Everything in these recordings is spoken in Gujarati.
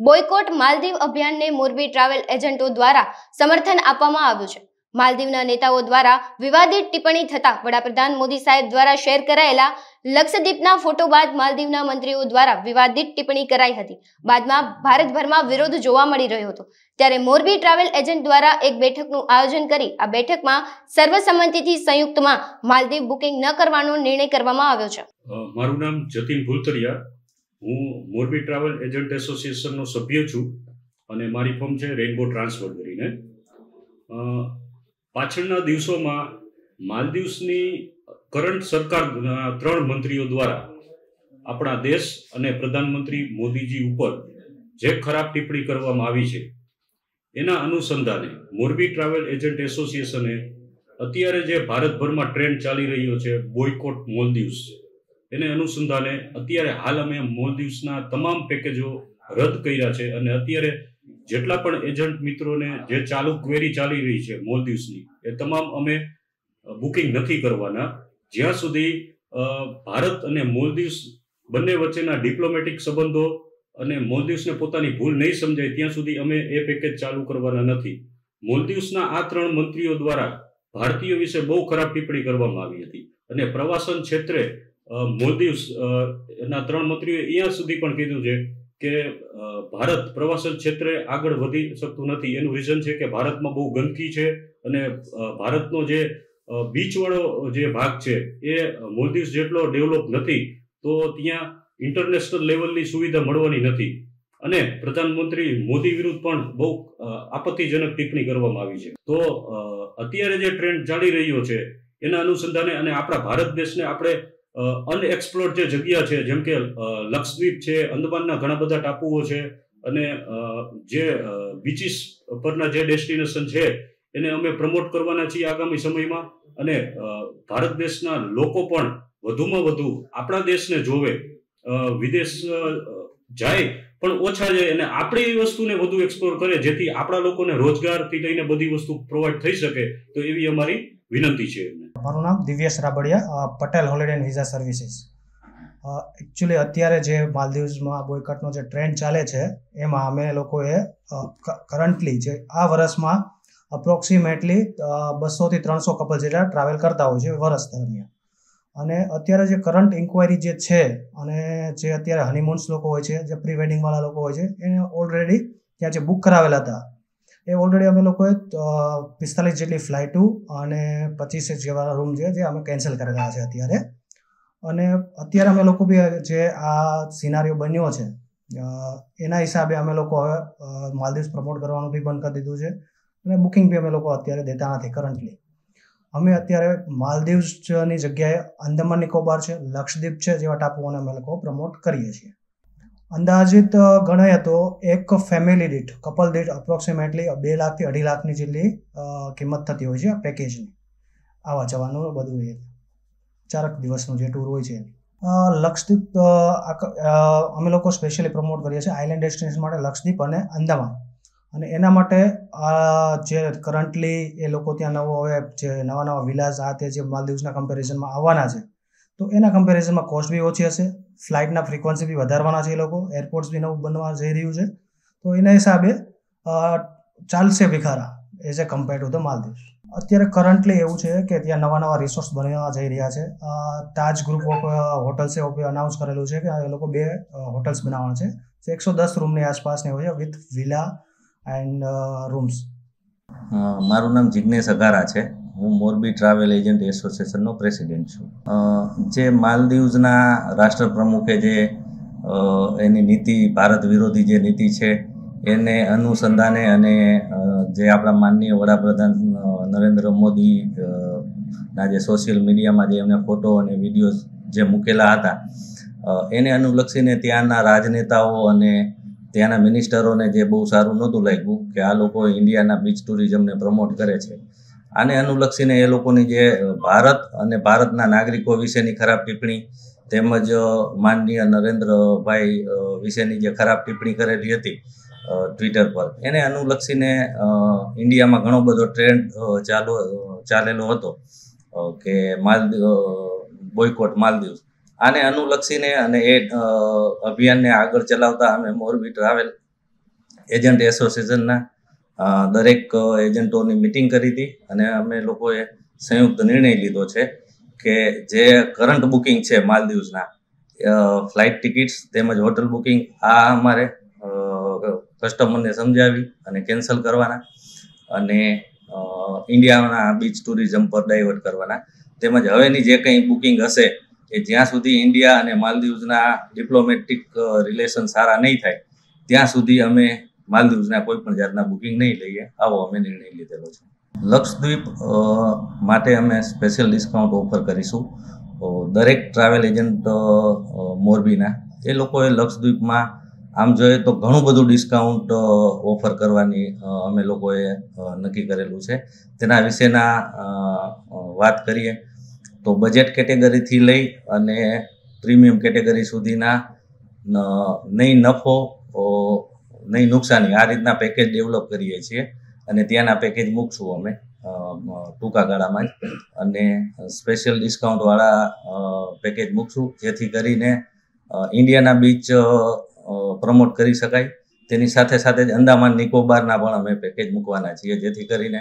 બોયકોટ માલદીવ અભિયાનને મોરબી ટ્રાવેલ એજન્ટો દ્વારા સમર્થન આપવામાં આવ્યું છે. માલદીવના નેતાઓ દ્વારા વિવાદિત ટિપ્પણી થતા વડાપ્રધાન મોદી સાહેબ દ્વારા શેર કરાયેલા લક્ષદ્વીપના ફોટો બાદ માલદીવના મંત્રીઓ દ્વારા વિવાદિત ટિપ્પણી કરાઈ હતી. બાદમાં ભારતભરમાં વિરોધ જોવા મળી રહ્યો હતો. ત્યારે મોરબી ટ્રાવેલ એજન્ટ દ્વારા એક બેઠકનું આયોજન કરી આ બેઠકમાં સર્વસંમતિથી સંયુક્તમાં માલદીવ બુકિંગ ન કરવાનો નિર્ણય કરવામાં આવ્યો છે. મારું નામ જતીન ભૂલતરિયા હું મોરબી ટ્રાવેલ એજન્ટ એસોસિએશનનો સભ્ય છું અને મારી ફોર્મ છે રેઇનબો ટ્રાન્સફર કરીને. પાછળના દિવસોમાં માલદીવ્સની કરંટ સરકારના ત્રણ મંત્રીઓ દ્વારા આપણા દેશ અને પ્રધાનમંત્રી મોદીજી ઉપર જે ખરાબ ટિપ્પણી કરવામાં આવી છે, એના અનુસંધાને મોરબી ટ્રાવેલ એજન્ટ એસોસિએશને અત્યારે જે ભારતભરમાં ટ્રેન્ડ ચાલી રહ્યો છે, બોયકોટ મોલદીવ્સ એને અનુસંધાને અત્યારે હાલ અમે મોલદીવ્સના તમામ પેકેજો રદ કર્યા છે અને અત્યારે જેટલા પણ એજન્ટ મિત્રોને જે ચાલુ ક્વેરી ચાલી રહી છે મોલદીવ્સની એ તમામ અમે બુકિંગ નથી કરવાના. જ્યાં સુધી ભારત અને મોલદીવ્સ બંને વચ્ચેના ડિપ્લોમેટિક સંબંધો અને મોલદીવ્સને પોતાની ભૂલ નહીં સમજાય, ત્યાં સુધી અમે એ પેકેજ ચાલુ કરવાના નથી. મોલદીવ્સના આ ત્રણ મંત્રીઓ દ્વારા ભારતીયો વિશે બહુ ખરાબ ટિપ્પણી કરવામાં આવી હતી. અને પ્રવાસન ક્ષેત્રે મોલદીવ્સ ના ત્રણ મંત્રીઓએ અહીંયા સુધી પણ કીધું છે કે ભારત પ્રવાસન ક્ષેત્રે આગળ વધી શકતું નથી. એનું રીઝન છે કે ભારતમાં બહુ ગંદકી છે અને ભારતનો જે બીચવાળો જે ભાગ છે એ મોલદીવ્સ જેટલો ડેવલપ નથી, તો ત્યાં ઇન્ટરનેશનલ લેવલની સુવિધા મળવાની નથી. અને પ્રધાનમંત્રી મોદી વિરુદ્ધ પણ બહુ આપત્તિજનક ટિપ્પણી કરવામાં આવી છે. તો અત્યારે જે ટ્રેન્ડ ચાલી રહ્યો છે, એના અનુસંધાને અને આપણા ભારત દેશને આપણે અનએક્સપ્લોર્ડ જે જગ્યા છે, જેમ કે લક્ષદ્વીપ છે, અંદમાનના ઘણા બધા ટાપુઓ છે, અને જે બીચીસ પરના જે ડેસ્ટિનેશન છે, એને અમે પ્રમોટ કરવાના છીએ આગામી સમયમાં. અને ભારત દેશના લોકો પણ વધુમાં વધુ આપણા દેશને જોવે વિદેશ જાય, પણ ઓછા જાય, અને આપણે એ વસ્તુને વધુ એક્સપ્લોર કરે જેથી આપણા લોકોને રોજગારથી લઈને બધી વસ્તુ પ્રોવાઈડ થઈ શકે, તો એવી અમારી વિનંતી છે. મારું નામ Divyesh Rabadiya Patel holiday and visa services actually અત્યારે જે માલદીવ્સમાં બોયકટનો જે ટ્રેન્ડ ચાલે છે, એમાં અમે લોકોએ કરન્ટલી જે આ વર્ષમાં અપ્રોક્સિમેટલી બસોથી ત્રણસો કપલ જેટલા ટ્રાવેલ કરતા હોય છે વર્ષ દરમિયાન. અને અત્યારે જે કરંટ ઇન્ક્વાયરી જે છે અને જે અત્યારે હનીમૂન્સ લોકો હોય છે, જે પ્રી વેડિંગવાળા લોકો હોય છે, એને ઓલરેડી ત્યાં જે બુક કરાવેલા હતા એ ઓલરેડી અમે લોકોએ પિસ્તાલીસ જેટલી ફ્લાઇટો અને પચીસ જેવા રૂમ છે જે અમે કેન્સલ કરેલા છે અત્યારે. અને અત્યારે અમે લોકો બી જે આ સિનારીઓ બન્યો છે એના હિસાબે અમે લોકો હવે માલદીવ્સ પ્રમોટ કરવાનું બી બંધ કરી દીધું છે. અને બુકિંગ બી અમે લોકો અત્યારે દેતા નથી કરન્ટલી અમે અત્યારે માલદીવ્સની જગ્યાએ અંદમાન નિકોબાર છે, લક્ષદ્વીપ છે જેવા ટાપુઓને અમે લોકો પ્રમોટ કરીએ છીએ. અંદાજિત ગણાય તો એક ફેમિલી દીઠ કપલ દીઠ અપ્રોક્સિમેટલી બે લાખથી અઢી લાખની જેટલી કિંમત થતી હોય છે પેકેજની આવા જવાનું બધું એ ચારક દિવસનું જે ટૂર હોય છે. લક્ષદ્વીપ અમે લોકો સ્પેશિયલી પ્રમોટ કરીએ છીએ આઇલેન્ડ ડેસ્ટિનેશન માટે લક્ષદ્વીપ અને અંદામાન. અને એના માટે આ જે કરન્ટલી એ લોકો ત્યાં નવો, હવે જે નવા નવા વિલાસ આ તે જે માલદીવ્સના કમ્પેરિઝનમાં આવવાના છે તો એના કમ્પેરિઝનમાં કોસ્ટ બી ઓછી હશે ફ્લાઇટના ફ્રિકવન્સી બી વધારવાના છે એ લોકો એરપોર્ટ્સ બી નવું બનવા જઈ રહ્યું છે. તો એના હિસાબે ચાલશે ભિખારા as a compare to the Maldives અત્યારે કરન્ટલી એવું છે કે ત્યાં નવા નવા રિસોર્સ બનવા જઈ રહ્યા છે. તાજ ગ્રુપ ઓફ હોટલ્સે અનાઉન્સ કરેલું છે કે એ લોકો બે હોટલ્સ બનાવવાના છે. એકસો દસ રૂમની આસપાસની હોય છે વિથ વિલા એન્ડ રૂમ્સ મારું નામ જિજ્ઞેશ અઘારા છે. હું મોરબી ટ્રાવેલ એજન્ટ એસોસિએશનનો પ્રેસિડેન્ટ છું. જે માલદીવ્સના રાષ્ટ્રપ્રમુખે જે એની નીતિ, ભારત વિરોધી જે નીતિ છે, એને અનુસંધાને અને જે આપણા માનનીય વડાપ્રધાન નરેન્દ્ર મોદી ના જે સોશિયલ મીડિયામાં જે એમને ફોટો અને વીડિયો જે મૂકેલા હતા એને અનુલક્ષીને ત્યાંના રાજનેતાઓ અને ત્યાંના મિનિસ્ટરોને જે બહુ સારું નહોતું લાગ્યું કે આ લોકો ઇન્ડિયાના બીચ ટુરિઝમને પ્રમોટ કરે છે. આને અનુલક્ષીને એ લોકોની જે ભારત અને ભારતના નાગરિકો વિશેની ખરાબ ટિપ્પણી તેમજ માનનીય નરેન્દ્રભાઈ વિશેની જે ખરાબ ટિપ્પણી કરેલી હતી ટ્વિટર પર. એને અનુલક્ષીને ઇન્ડિયામાં ઘણો બધો ટ્રેન્ડ ચાલો ચાલુ ચાલેલો હતો કે માલદીવ બોયકોટ માલદીવ. આને અનુલક્ષીને અને એ અભિયાનને આગળ ચલાવતા અમે મોરબી ટ્રાવેલ એજન્ટ એસોસિએશનના દરેક એજન્ટોની મિટિંગ કરી હતી અને અમે લોકોએ સંયુક્ત નિર્ણય લીધો છે કે જે કરંટ બુકિંગ છે માલદીવ્સના ફ્લાઇટ ટિકિટ્સ તેમજ હોટલ બુકિંગ આ અમારે કસ્ટમરને સમજાવી અને કેન્સલ કરવાના અને ઇન્ડિયાના બીચ ટુરિઝમ પર ડાયવર્ટ કરવાના. તેમજ હવેની જે કંઈ બુકિંગ હશે એ જ્યાં સુધી ઇન્ડિયા અને માલદીવ્સના ડિપ્લોમેટિક રિલેશન સારા નહીં થાય, ત્યાં સુધી અમે માલદીવ્સના કોઈ પણ જાતના બુકિંગ નહીં લઈએ, આવો અમે નિર્ણય લીધેલો છે. લક્ષદ્વીપ માટે અમે સ્પેશિયલ ડિસ્કાઉન્ટ ઓફર કરીશું. દરેક ટ્રાવેલ એજન્ટ મોરબીના, એ લોકોએ લક્ષદ્વીપમાં આમ જોઈએ તો ઘણું બધું ડિસ્કાઉન્ટ ઓફર કરવાની અમે લોકોએ નક્કી કરેલું છે. તેના વિશેના વાત કરીએ તો બજેટ કેટેગરીથી લઈ અને પ્રીમિયમ કેટેગરી સુધીના નહીં નફો નહીં નુકસાની. આ રીતના પેકેજ ડેવલપ કરીએ છીએ અને ત્યાંના પેકેજ મૂકશું અમે ટૂંકા ગાળામાં જ. અને સ્પેશિયલ ડિસ્કાઉન્ટવાળા પેકેજ મૂકશું, જેથી કરીને ઇન્ડિયાના બીચ પ્રમોટ કરી શકાય. તેની સાથે સાથે જ અંદામાન નિકોબારના પણ અમે પેકેજ મૂકવાના છીએ, જેથી કરીને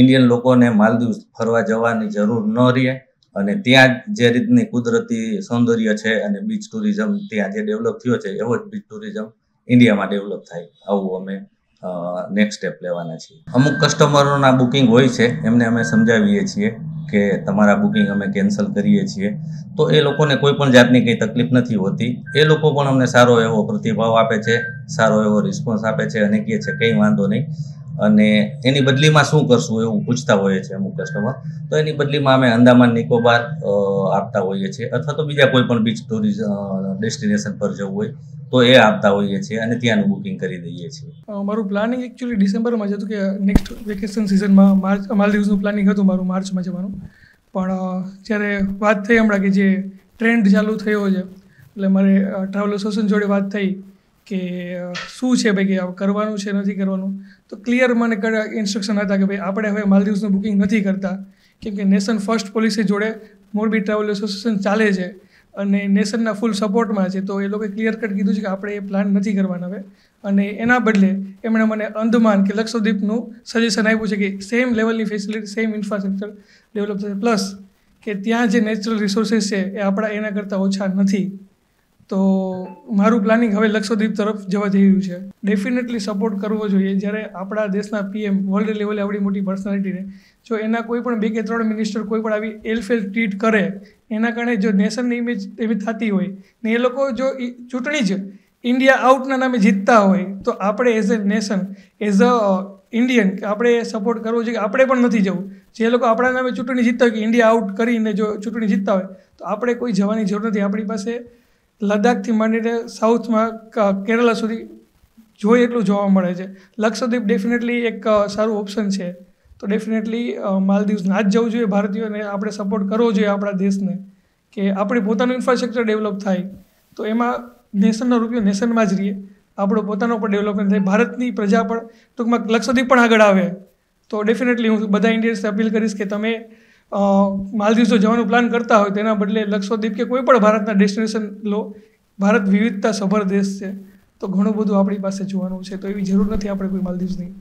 ઇન્ડિયન લોકોને માલદીવ ફરવા જવાની જરૂર ન રહે અને ત્યાં જે રીતની કુદરતી સૌંદર્ય છે અને બીચ ટુરિઝમ ત્યાં જે ડેવલપ થયો છે, એવો જ બીચ ટુરિઝમ ઇન્ડિયામાં ડેવલપ થાય, આવું અમે નેક્સ્ટ સ્ટેપ લેવાના છીએ. અમુક કસ્ટમરોના બુકિંગ હોય છે, એમને અમે સમજાવીએ છીએ કે તમારા બુકિંગ અમે કેન્સલ કરીએ છીએ. તો એ લોકોને કોઈ પણ જાતની કંઈ તકલીફ નથી હોતી. એ લોકો પણ અમને સારો એવો પ્રતિભાવ આપે છે, સારો એવો રિસ્પોન્સ આપે છે અને કહે છે, કંઈ વાંધો નહીં. અને એની બદલીમાં શું કરશું એવું પૂછતા હોઈએ છીએ અમુક કસ્ટમર તો એની બદલીમાં અમે અંદામાન, નિકોબાર આપતા હોઈએ છીએ. અથવા તો બીજા કોઈ પણ બીચ ટુરિઝમ ડેસ્ટિનેશન પર જવું હોય, તો એ આપતા હોઈએ છીએ અને ત્યાંનું બુકિંગ કરી દઈએ છીએ. મારું પ્લાનિંગ એકચ્યુઅલી ડિસેમ્બરમાં જ હતું કે નેક્સ્ટ વેકેશન સિઝનમાં માર્ચ, માલદીવ્સનું પ્લાનિંગ હતું મારું, માર્ચમાં જવાનું. પણ જ્યારે વાત થઈ હમણાં કે જે ટ્રેન્ડ ચાલુ થયો છે, એટલે મારે ટ્રાવેલ એસોસિએશન જોડે વાત થઈ કે શું છે ભાઈ કે કરવાનું છે, નથી કરવાનું? તો ક્લિયર મને ઇન્સ્ટ્રક્શન હતા કે ભાઈ આપણે હવે માલદીવ્સનું બુકિંગ નથી કરતા. કેમ કે નેશન ફર્સ્ટ પોલિસી જોડે મોરબી ટ્રાવેલ એસોસિએશન ચાલે છે અને નેશનના ફૂલ સપોર્ટમાં છે. તો એ લોકોએ ક્લિયર કટ કીધું છે કે આપણે એ પ્લાન નથી કરવાના હવે. અને એના બદલે એમણે મને અંદમાન કે લક્ષદ્વીપનું સજેશન આપ્યું છે કે સેમ લેવલની ફેસિલિટી સેમ ઇન્ફ્રાસ્ટ્રક્ચર ડેવલપ થશે. પ્લસ કે ત્યાં જે નેચરલ રિસોર્સિસ છે એ આપણા એના કરતાં ઓછા નથી. તો મારું પ્લાનિંગ હવે લક્ષદ્વીપ તરફ જવા જઈ રહ્યું છે. ડેફિનેટલી સપોર્ટ કરવો જોઈએ. જ્યારે આપણા દેશના પીએમ વર્લ્ડ લેવલે આવડી મોટી પર્સનાલિટીને જો એના કોઈ પણ બે કે ત્રણ મિનિસ્ટર કોઈ પણ આવી એલફેલ ટ્રીટ કરે, એના કારણે જો નેશનની ઇમેજ એવી થતી હોય, ને એ લોકો જો ચૂંટણી જ ઇન્ડિયા આઉટના નામે જીતતા હોય, તો આપણે as a nation as a Indian કે આપણે સપોર્ટ કરવો જોઈએ કે આપણે પણ નથી જવું. જે લોકો આપણા નામે ચૂંટણી જીતતા હોય કે ઇન્ડિયા આઉટ કરીને જો ચૂંટણી જીતતા હોય, તો આપણે કોઈ જવાની જરૂર નથી. આપણી પાસે લદ્દાખથી માંડીને સાઉથમાં કેરલા સુધી જોઈએ એટલું જોવા મળે છે. લક્ષદ્વીપ ડેફિનેટલી એક સારું ઓપ્શન છે. તો ડેફિનેટલી માલદીવ્સ ના જ જવું જોઈએ ભારતીયોને, આપણે સપોર્ટ કરવો જોઈએ આપણા દેશને, કે આપણી પોતાનું ઇન્ફ્રાસ્ટ્રક્ચર ડેવલપ થાય. તો એમાં નેશનનો રૂપિયો નેશનમાં જ રહીએ. આપણો પોતાનો પણ ડેવલપમેન્ટ થાય. ભારતની પ્રજા પણ ટૂંકમાં લક્ષદ્વીપ પણ આગળ આવે. તો ડેફિનેટલી હું બધા ઇન્ડિયન્સને અપીલ કરીશ કે તમે માલદીવ્સ જવાનું પ્લાન કરતા હોય તેના બદલે લક્ષદ્વીપ કે કોઈ પણ ભારતના ડેસ્ટિનેશન લો. ભારત વિવિધતા સભર દેશ છે. તો ઘણું બધું આપણી પાસે જોવાનું છે. તો એવી જરૂર નથી આપણે કોઈ માલદીવ્સની.